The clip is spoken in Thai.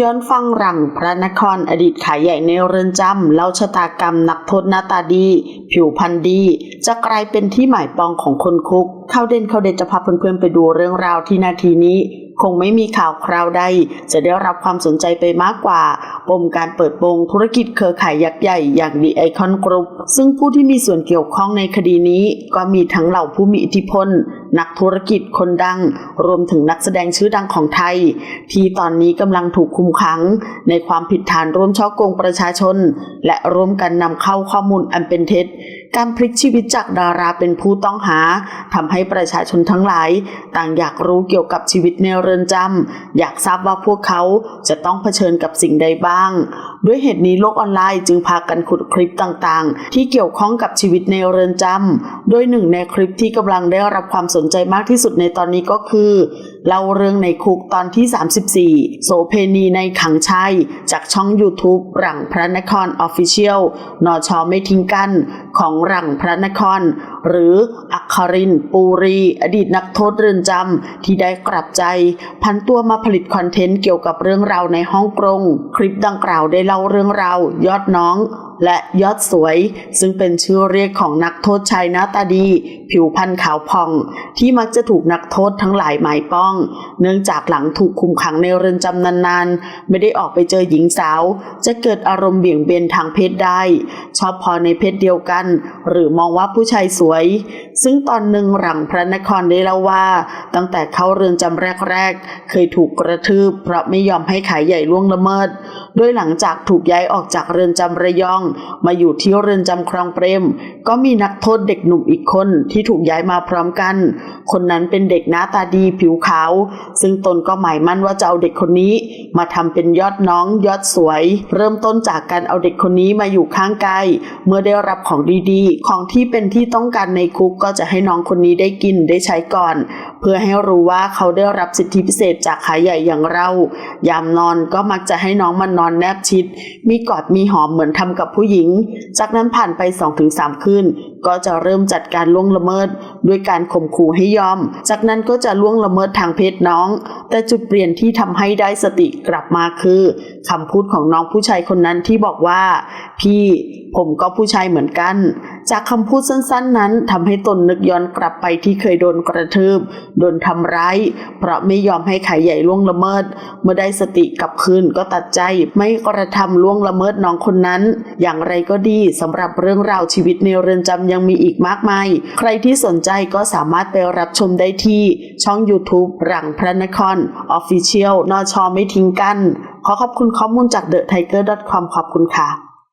ย้อนฟังหลังพระนครอดีตขายใหญ่ในเรือนจำเล่าชะตากรรมนักโทษหน้าตาดี ผิวพรรณดี จะกลายเป็นที่หมายปองของคนคุก เข้าเด่นเข้าเด่นจะพาเพื่อนๆไปดูเรื่องราวที่นาทีนี้ คงไม่มีข่าวคราวใด จะได้รับความสนใจไปมากกว่า ปมการเปิดโปงธุรกิจเครือข่ายยักษ์ใหญ่อย่างดีไอคอนกรุ๊ปซึ่งผู้ที่มีส่วนเกี่ยวข้องในคดีนี้ ก็มีทั้งเหล่าผู้มีอิทธิพล นักธุรกิจคนดัง รวมถึงนักแสดงชื่อดังของไทย ที่ตอนนี้กำลังถูกคุมขัง ในความผิดฐานร่วมช่อโกงประชาชน และร่วมกันนำเข้าข้อมูลอันเป็นเท็จการพลิกชีวิตจากดาราเป็นผู้ต้องหาทำให้ประชาชนทั้งหลาย ต่างอยากรู้เกี่ยวกับชีวิตในเรือนจำอยากทราบว่าพวกเขาจะต้องเผชิญกับสิ่งใดบ้าง ด้วยเหตุนี้โลกออนไลน์จึงพากันขุดคลิปต่างๆ ที่เกี่ยวข้องกับชีวิตในเรือนจำโดยหนึ่งในคลิปที่กำลังได้รับความสนใจมากที่สุดในตอนนี้ก็คือเล่าเรื่องในคุกตอนที่ 34 โสเพณีในขังชัย จากช่อง YouTube หลังพระนครออฟฟิเชียลนอชอไม่ทิ้งกัน ของหลังพระนคร หรืออัครินปูรี อดีตนักโทษเรือนจำที่ได้กลับใจ พันตัวมาผลิตคอนเทนต์เกี่ยวกับเรื่องราวในห้องกรงคลิปดังกล่าวได้เล่าเรื่องราวยอดน้องและยอดสวย ซึ่งเป็นชื่อเรียกของนักโทษชายหน้าตาดี ผิวพรรณขาวผ่อง ที่มักจะถูกนักโทษทั้งหลายหมายป้อง เนื่องจากหลังถูกคุมขังในเรือนจำนานๆ ไม่ได้ออกไปเจอหญิงสาว จะเกิดอารมณ์เบี่ยงเบนทางเพศได้ ชอบพอในเพศเดียวกัน หรือมองว่าผู้ชายสวย ซึ่งตอนหนึ่งหลังพระนครได้เล่าว่า ตั้งแต่เข้าเรือนจำแรกๆ เคยถูกกระทืบเพราะไม่ยอมให้ขายใหญ่ล่วงละเมิด โดยหลังจากถูกย้ายออกจากเรือนจำระยอง มาอยู่ที่เรือนจำคลองเปรม ก็มีนักโทษเด็กหนุ่มอีกคนที่ถูกย้ายมาพร้อมกัน คนนั้นเป็นเด็กหน้าตาดีผิวขาว ซึ่งตนก็หมายมั่นว่าจะเอาเด็กคนนี้ มาทำเป็นยอดน้องยอดสวย เริ่มต้นจากการเอาเด็กคนนี้มาอยู่ข้างกายเมื่อได้รับของดีๆ ของที่เป็นที่ต้องการในคุกก็จะให้น้องคนนี้ได้กินได้ใช้ก่อน พื่อให้รู้ว่าเขาได้รับสิทธิพิเศษจากขายใหญ่อย่างเรา ยามนอนก็มักจะให้น้องมันนอนแนบชิด มีกอดมีหอมเหมือนทำกับผู้หญิง จากนั้นผ่านไป 2-3 คืน ก็จะเริ่มจัดการล่วงละเมิด ด้วยการข่มขู่ให้ยอม จากนั้นก็จะล่วงละเมิดทางเพศน้อง แต่จุดเปลี่ยนที่ทำให้ได้สติกลับมาคือคำพูดของน้องผู้ชายคนนั้นที่บอกว่า พี่ ผมก็ผู้ชายเหมือนกันจากคำพูดสั้นๆ นั้นทำให้ตนนึกย้อนกลับไปที่เคยโดนกระทืบ โดนทำร้าย เพราะไม่ยอมให้ขายใหญ่ล่วงละเมิด เมื่อได้สติกลับคืนก็ตัดใจ ไม่กระทำล่วงละเมิดน้องคนนั้น อย่างไรก็ดีสำหรับเรื่องราวชีวิตในเรือนจำยังมีอีกมากมาย ใครที่สนใจก็สามารถไปรับชมได้ที่ช่อง YouTube หลังพระนคร Official นอชอไม่ทิ้งกัน ขอขอบคุณข้อมูลจาก TheTiger.com ขอบคุณค่ะ